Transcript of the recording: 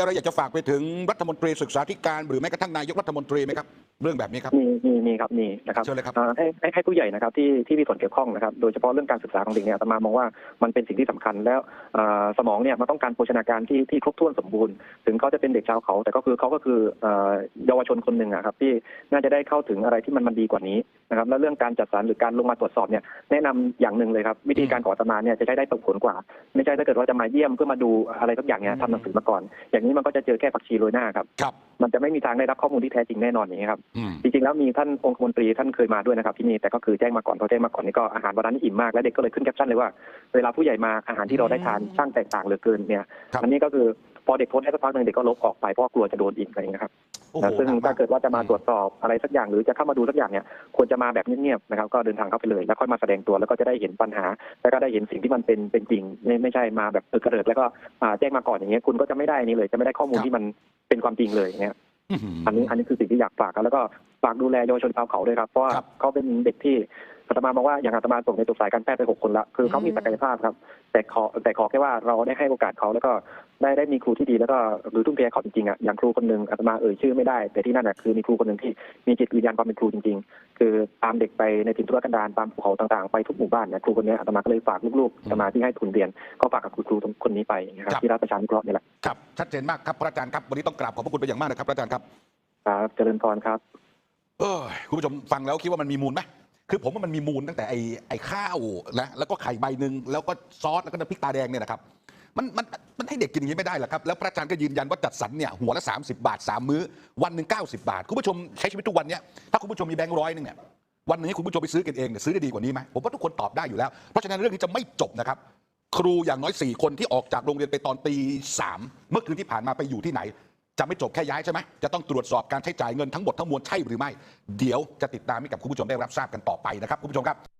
อะไรอยากจะฝากไปถึงรัฐมนตรีศึกษาธิการหรือแม้กระทั่งนายกรัฐมนตรีไหมครับ เรื่องแบบนี้ครับมีมีมีครับมีนะครับเชิญเลยครับอ่าให้ให้ให้ผู้ใหญ่นะครับที่ที่มีส่วนเกี่ยวข้องนะครับ โดยเฉพาะเรื่องการศึกษาของเด็กเนี่ยอาตมามองว่ามันเป็นสิ่งที่สำคัญแล้วอ่าสมองเนี่ยมันต้องการโภชนาการที่ที่ครบถ้วนสมบูรณ์ ถึงเขาจะเป็นเด็กชาวเขา แต่ก็คือเขาก็คืออ่าเยาวชนคนหนึ่งอะครับที่น่าจะได้เข้าถึงอะไรที่มันมันดีกว่านี้นะครับแล้วเรื่องการจัดสรรหรือการลงมาตรวจสอบเนี่ยแนะนำอย่างหนึ่งเลยครับวิธีการของอาตมาเนี่ยจะใช้ได้ตรงผลกว่า ไม่ใช่ถ้าเกิดว่าจะมาเยี่ยมเพื่อมาดูอะไรสักอย่างเนี่ยทำหนังสือมาก่อนอย่างนี้มันก็จะเจอแค่ผักชีโรยหน้าครับ ครับ มันจะไม่มีทางได้รับข้อมูลที่แท้จริงแน่นอนอย่างนี้ยครับ อืม จริงๆแล้วมีท่านองคมนตรีท่านเคยมาด้วยนะครับที่นี่แต่ก็คือแจ้งมาก่อนพอแจ้งมาก่อนนี่ก็อาหารวันนั้นนี่อิ่มมากแล้วเด็กก็เลยขึ้นแคปชั่นเลยว่าเวลาผู้ใหญ่มาอาหารที่เราได้ทานช่างแตกต่างเหลือเกินเนี่ยครับ อันนี้ก็คือพอเด็กโพสต์ให้สักพักหนึ่งเด็กก็ลบออกไปเพราะว่ากลัวจะโดนอีกอะไรอย่างเงี้ยครับโอ้โหนะ ซึ่งหนักมถ้าเกิดว่าจะมาตรวจสอบอะไรสักอย่างหรือจะเข้ามาดูสักอย่างเนี่ยควรจะมาแบบเงียบๆนะครับก็เดินทางเข้าไปเลย แล้วค่อยมาแสดงตัวแล้วก็จะได้เห็นปัญหา แล้วก็ได้เห็นสิ่งที่มันเป็นเป็นจริงไม่ไม่ใช่มาแบบเออกระเดิดแล้วก็อ่าแจ้งมาก่อนอย่างเงี้ยคุณก็จะไม่ได้นี่เลยจะไม่ได้ข้อมูลที่มันเป็นความจริงเลยอย่างเงี้ยอื้อหือันนี้อันนี้คือสิ่งที่อยากฝากครับแล้วก็ฝากดูแลเยาวชนชาวเขาด้วยครับเพราะว่าครับเขาเป็นเด็กที่ อาตมามองว่าอย่างอาตมาส่งในตัวสายการแพทย์ไปหกคนละคือเขามีศักยภาพครับ แต่ขอแต่ขอแค่ว่าเราได้ให้โอกาสเขาแล้วก็ได้ได้มีครูที่ดีแล้วก็หรือทุ่มเทให้เขาจริงๆอะอย่างครูคนหนึ่งอาตมาเอ่ยชื่อไม่ได้ แต่ที่นั่นอะคือมีครูคนหนึ่งที่มีจิตวิญญาณความเป็นครูจริง ๆ คือตามเด็กไปในถิ่นทุรกันดารตามภูเขาต่างๆไปทุกหมู่บ้านเนี่ยครูคนเนี้ยอาตมาก็เลยฝากลูกๆอาตมาที่ให้ทุนเรียน ก็ฝากกับครูครูคนนี้ไปอย่างเงี้ยครับที่รัฐประชานุเคราะห์นี่แหละครับชัดเจนมากครับพระอาจารย์ครับวันนี้ต้องกราบขอบพระคุณไปอย่างมากนะครับพระอาจารย์ครับครับเจริญพรครับเออคุณผู้ชมฟังแล้วคิดว่ามันมีมูลไหม คือผมว่ามันมีมูลตั้งแต่ไอ้ไอ้ข้าวนะแล้วก็ไข่ใบหนึ่งแล้วก็ซอสแล้วก็น้ำพริกตาแดงเนี่ยนะครับมันมันมันให้เด็กกินอย่างนี้ไม่ได้หรอกครับแล้วพระอาจารย์ก็ยืนยันว่าจัดสรรเนี่ยหัวละ 30 บาท 3 มื้อ วันหนึ่ง90 บาท คุณผู้ชมใช้ชีวิตทุกวันเนี้ยถ้าคุณผู้ชมมีแบงค์ร้อยหนึงเนี่ยวันหนึงให้คุณผู้ชมไปซื้อกันเองเนี่ยซื้อได้ดีกว่านี้ไหมผมว่าทุกคนตอบได้อยู่แล้วเพราะฉะนั้นเรื่องนี้จะไม่จบนะครับครูอย่างน้อย 4 คนที่ออกจากโรงเรียนไปตอนตีสามเมื่อคืนที่ผ่านมาไปอยู่ที่ไหน จะไม่จบแค่ย้ายใช่ไหมจะต้องตรวจสอบการใช้จ่ายเงินทั้งหมดทั้งมวลใช่หรือไม่ เดี๋ยวจะติดตามให้กับคุณผู้ชมได้รับทราบกันต่อไปนะครับคุณผู้ชมครับ